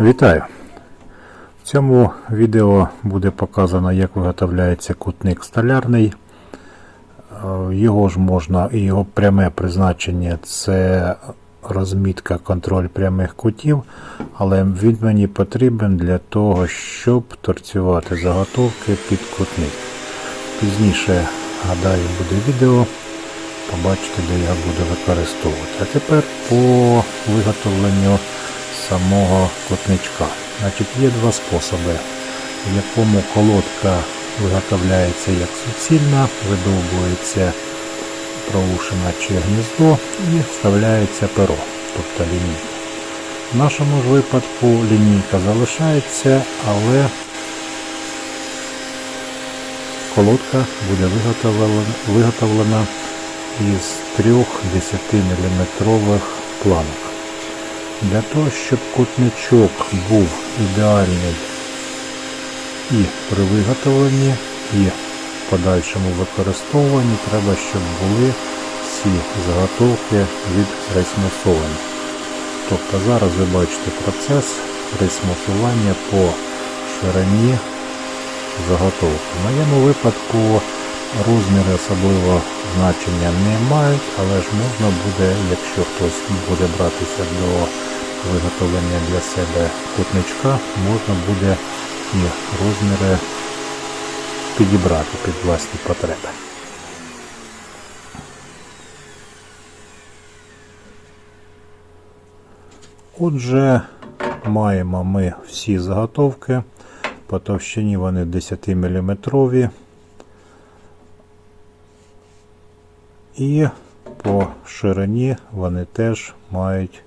Вітаю! В цьому відео буде показано, як виготовляється кутник столярний. Е, Його ж можна і його пряме призначення це розмітка контроль прямих кутів, але він мені потрібен для того, щоб торцювати заготовки під кутник. Пізніше, гадаю, буде відео. Побачите, де я буду використовувати. А тепер по виготовленню самого котничка. Значить, є два способи, в якому колодка виготовляється як суцільна, видовбується проушина чи гніздо і вставляється перо, тобто лінійка. В нашому ж випадку лінійка залишається, але колодка буде виготовлена, із трьох 10-мм планок. Для того, щоб кутничок був ідеальний і при виготовленні, і в подальшому використовуванні, треба, щоб були всі заготовки від відрейсмусовані. Тобто зараз ви бачите процес рейсмусування по ширині заготовки. В моєму випадку розміри особливо значення не мають, але ж можна буде, якщо хтось буде братися до виготовлення для себе кутничка, можна буде і розміри підібрати під власні потреби. Отже, маємо ми всі заготовки. По товщині вони 10 мм. І по ширині вони теж мають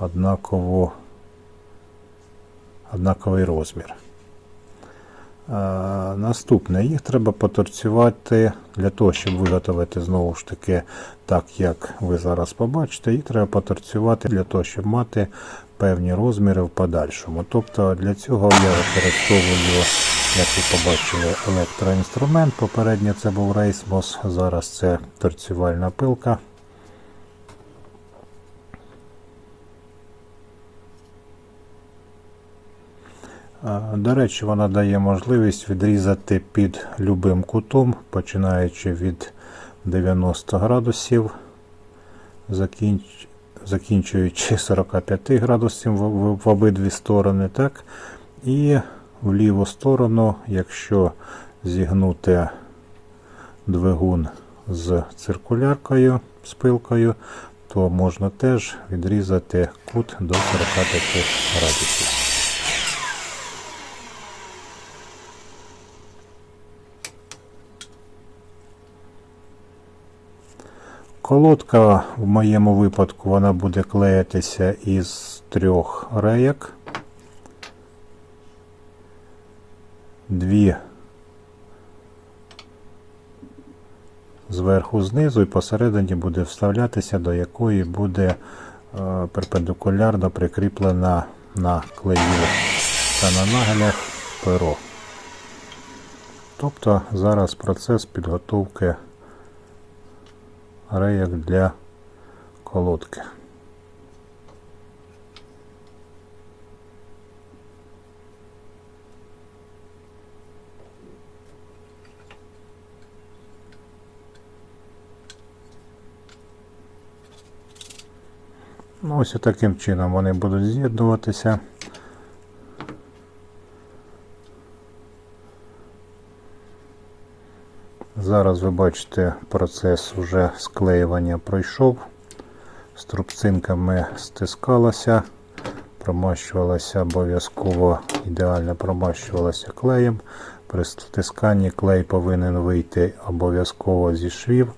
однаково, однаковий розмір. Наступне, їх треба поторцювати для того, щоб виготовити знову ж таки, так як ви зараз побачите, їх треба поторцювати для того, щоб мати певні розміри в подальшому. Тобто для цього я використовую, як ви побачили, електроінструмент. Попередньо це був рейсмос, зараз це торцювальна пилка. До речі, вона дає можливість відрізати під любим кутом, починаючи від 90 градусів, закінч- закінчуючи 45 градусів в, обидві сторони. так? І в ліву сторону, якщо зігнути двигун з циркуляркою, з пилкою, то можна теж відрізати кут до 45 градусів. Колодка в моєму випадку вона буде клеїтися із трьох рейок. Дві зверху знизу і посередині буде вставлятися, до якої буде е, перпендикулярно прикріплена на клею та на нагелях перо. Тобто зараз процес підготовки рейок для колодки. Ну, ось таким чином вони будуть з'єднуватися. Зараз ви бачите, процес уже склеювання пройшов. Струбцинками стискалася, промащувалася обов'язково, ідеально промащувалася клеєм. При стисканні клей повинен вийти обов'язково зі швів.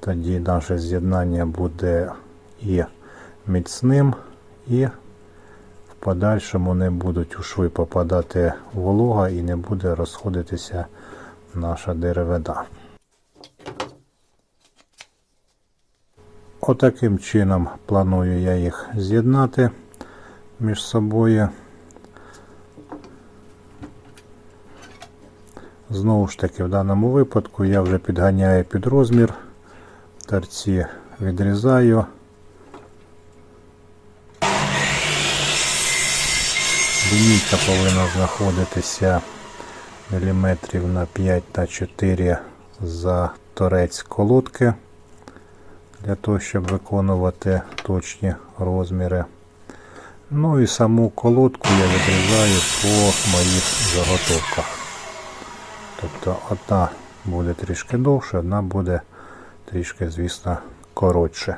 Тоді наше з'єднання буде і міцним, і в подальшому не будуть у шви попадати волога і не буде розходитися наша деревина. Отаким чином планую я їх з'єднати між собою. Знову ж таки, в даному випадку я вже підганяю під розмір, торці відрізаю. Лінійка повинна знаходитися міліметрів на 5 та 4 за торець колодки для того, щоб виконувати точні розміри. Ну і саму колодку я відрізаю по моїх заготовках. Тобто одна буде трішки довше, одна буде трішки, звісно, коротше.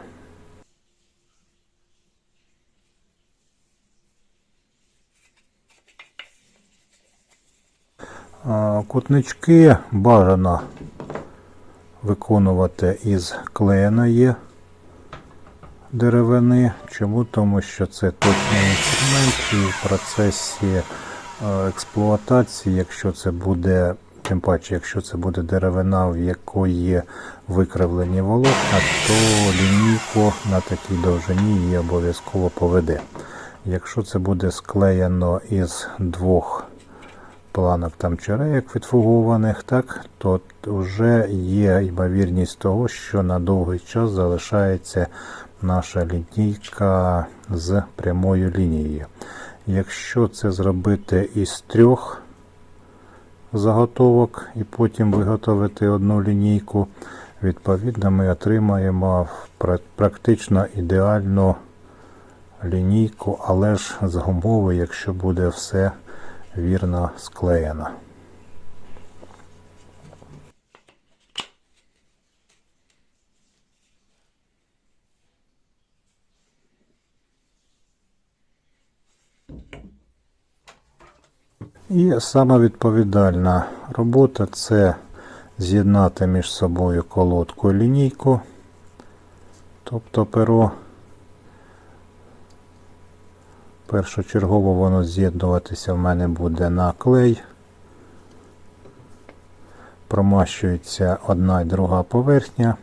Кутнички бажано виконувати із клеєної деревини. Чому? Тому що це точний інструмент і в процесі е, експлуатації, якщо це буде, тим паче, якщо це буде деревина, в якої викривлені волокна, то лінійку на такій довжині її обов'язково поведе. Якщо це буде склеєно із двох планок там череєк відфугованих, так, то вже є ймовірність того, що на довгий час залишається наша лінійка з прямою лінією. Якщо це зробити із трьох заготовок і потім виготовити одну лінійку, відповідно ми отримаємо практично ідеальну лінійку, але ж з умови, якщо буде все вірно склеєно. І сама відповідальна робота це з'єднати між собою колодку і лінійку, тобто перо. Першочергово воно з'єднуватися в мене буде на клей. Промащується одна і друга поверхня.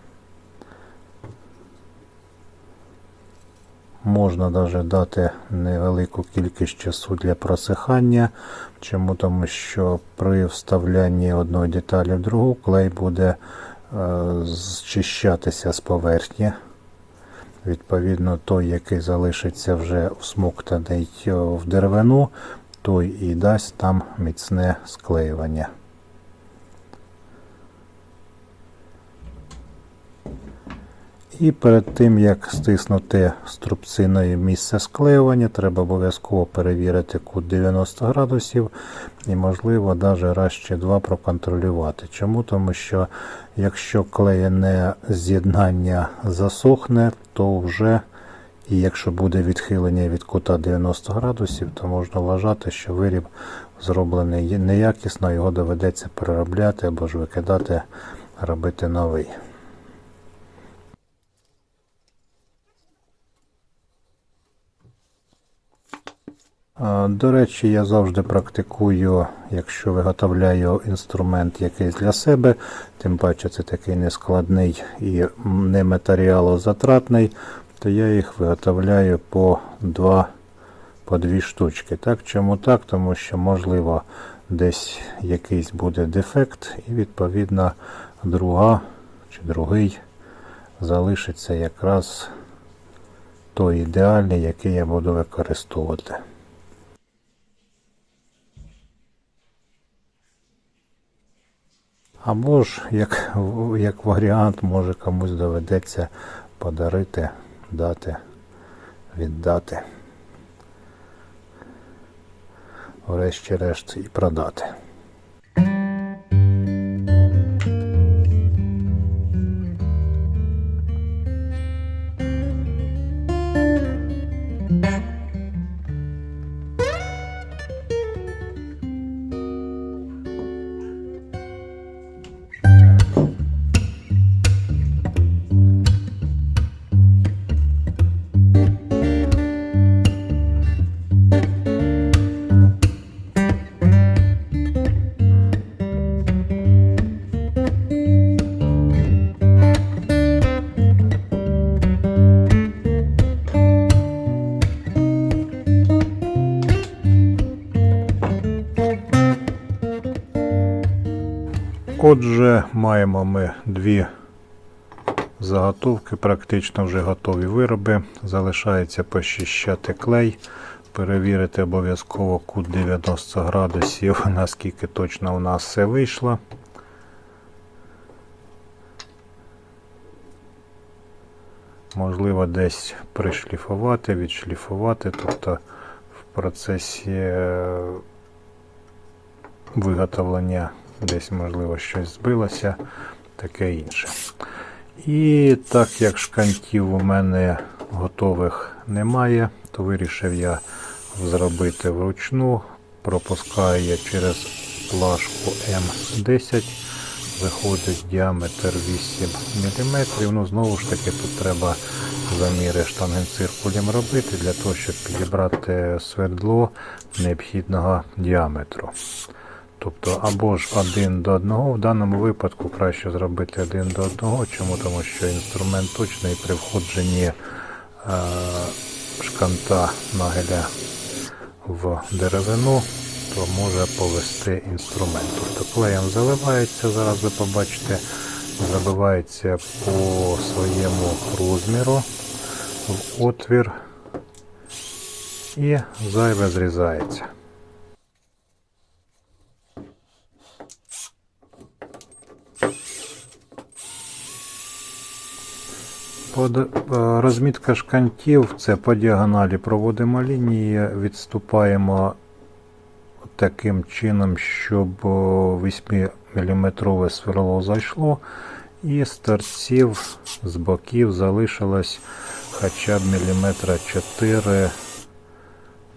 Можна навіть дати невелику кількість часу для просихання. Чому? Тому що при вставлянні одної деталі в другу клей буде е, зчищатися з поверхні. Відповідно, той, який залишиться вже всмоктаний в деревину, той і дасть там міцне склеювання. І перед тим, як стиснути струбциною місце склеювання, треба обов'язково перевірити кут 90 градусів і, можливо, навіть раз чи два проконтролювати. Чому? Тому що якщо клеєне з'єднання засохне, то вже, і якщо буде відхилення від кута 90 градусів, то можна вважати, що виріб зроблений неякісно, його доведеться переробляти або ж викидати, робити новий. До речі, я завжди практикую, якщо виготовляю інструмент якийсь для себе, тим паче це такий нескладний і не матеріалозатратний, то я їх виготовляю по два по дві штучки. Так, Чому так? Тому що можливо десь якийсь буде дефект, і відповідно друга чи другий залишиться якраз той ідеальний, який я буду використовувати. Або ж, як, як варіант, може комусь доведеться подарити, дати, віддати. Врешті-решт і продати. Отже, маємо ми дві заготовки, практично вже готові вироби. Залишається почищати клей. перевірити обов'язково кут 90 градусів, наскільки точно у нас все вийшло. Можливо, десь пришліфувати, відшліфувати, тобто в процесі е, виготовлення десь, можливо, щось збилося, таке інше. І так як шкантів у мене готових немає, то вирішив я зробити вручну. Пропускаю я через плашку М10, виходить діаметр 8 мм. Ну, знову ж таки, тут треба заміри штангенциркулем робити для того, щоб підібрати свердло необхідного діаметру. Тобто або ж один до одного, в даному випадку краще зробити один до одного. Чому? Тому що інструмент точний при входженні е, шканта нагеля в деревину, то може повести інструмент. Тобто клеєм заливається, зараз ви побачите, забивається по своєму розміру в отвір і зайве зрізається. Розмітка шкантів це по діагоналі проводимо лінії, відступаємо таким чином, щоб 8 мм сверло зайшло, і з торців з боків залишилось хоча б міліметра 4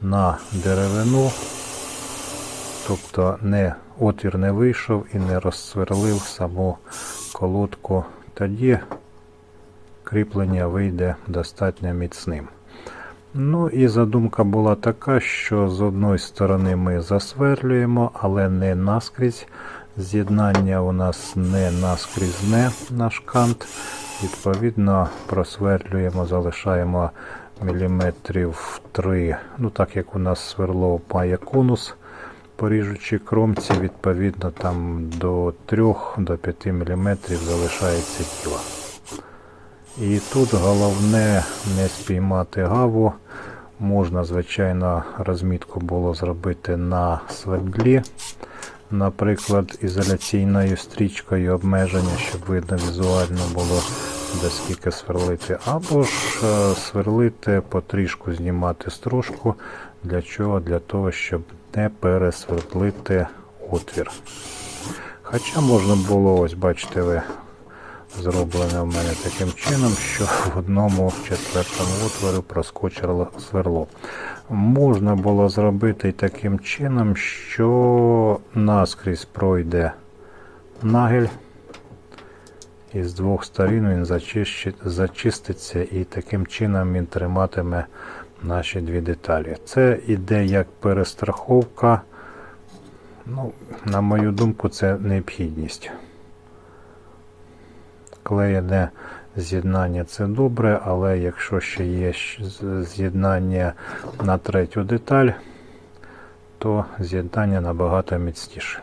на деревину, тобто не, отвір не вийшов і не розсверлив саму колодку. Тоді кріплення вийде достатньо міцним. Ну і задумка була така, що з одної сторони ми засверлюємо, але не наскрізь. З'єднання у нас не наскрізне наш кант. Відповідно, просверлюємо, залишаємо міліметрів 3. Ну, так як у нас сверло має конус по ріжучій кромці, відповідно там до 3-5 мм залишається тіло. І тут головне не спіймати гаву. Можна, звичайно, розмітку було зробити на свердлі, наприклад, ізоляційною стрічкою обмеження, щоб видно візуально було де скільки сверлити. Або ж е, сверлити, потрішку знімати стружку. Для чого? Для того, щоб не пересвердлити отвір. Хоча можна було, ось бачите ви, зроблене в мене таким чином, що в одному четвертому отворі проскочило сверло. Можна було зробити таким чином, що наскрізь пройде нагель. І з двох сторін він зачиститься і таким чином він триматиме наші дві деталі. Це іде як перестраховка. Ну, На мою думку, це необхідність. Клеєне з'єднання це добре, але якщо ще є з'єднання на третю деталь, то з'єднання набагато міцніше.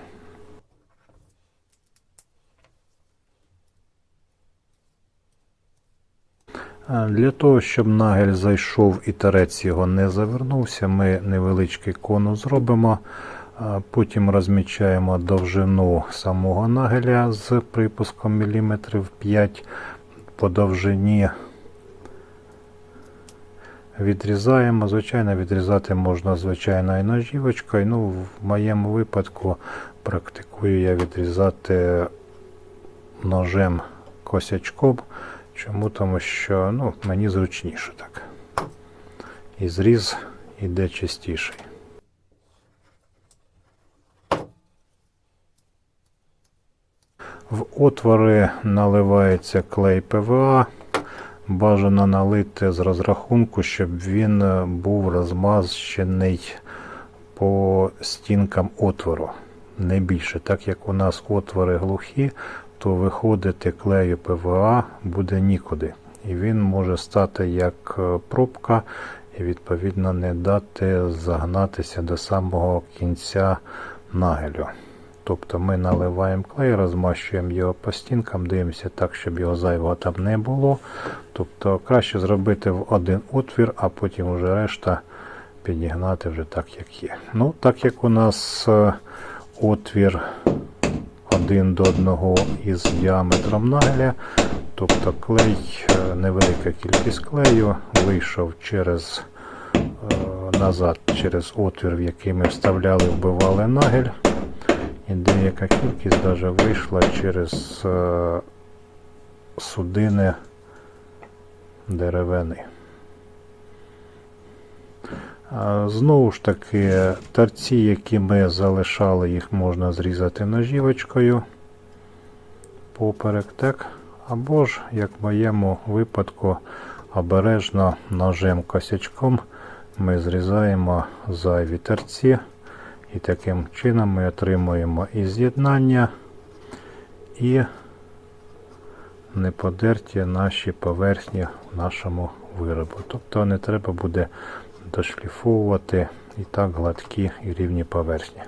Для того, щоб нагель зайшов і тарець його не завернувся, ми невеличкий конус зробимо. Потім розмічаємо довжину самого нагеля з припуском міліметрів 5 по довжині. Відрізаємо, звичайно, відрізати можна звичайною ножівочкою. Ну, В моєму випадку практикую я відрізати ножем косячком. Чому? Тому що ну, мені зручніше так. І зріз іде частіший. В отвори наливається клей ПВА. Бажано налити з розрахунку, щоб він був розмазчений по стінкам отвору. Не більше. Так як у нас отвори глухі, то виходити клею ПВА буде нікуди. І він може стати як пробка і відповідно не дати загнатися до самого кінця нагелю. Тобто ми наливаємо клей, розмащуємо його по стінкам, дивимося так, щоб його зайвого там не було. Тобто краще зробити в один отвір, а потім вже решта підігнати вже так, як є. Ну, так як у нас е, отвір один до одного із діаметром нагеля, тобто клей, е, невелика кількість клею вийшов через е, назад через отвір, в який ми вставляли, вбивали нагель. І деяка кількість навіть вийшла через е, судини деревини. Знову ж таки, торці, які ми залишали, їх можна зрізати ножівочкою поперек, так? Або ж, як в моєму випадку, обережно ножем косячком ми зрізаємо зайві торці. І таким чином ми отримуємо і з'єднання, і неподерті наші поверхні в нашому виробу. Тобто не треба буде дошліфовувати і так гладкі і рівні поверхні.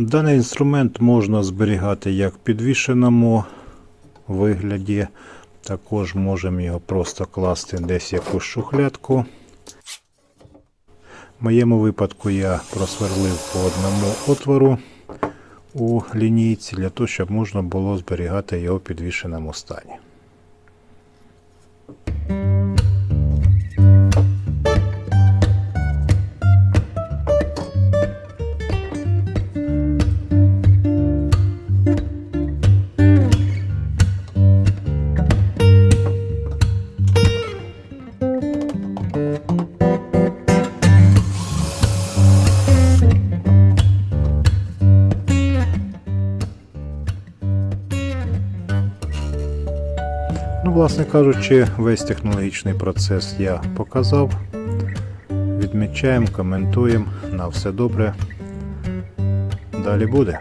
Даний інструмент можна зберігати як в підвішеному вигляді. Також можемо його просто класти десь в якусь шухлядку. В моєму випадку я просверлив по одному отвору у лінійці для того, щоб можна було зберігати його в підвішеному стані. Власне кажучи, весь технологічний процес я показав. Відмічаємо, коментуємо. На все добре. Далі буде.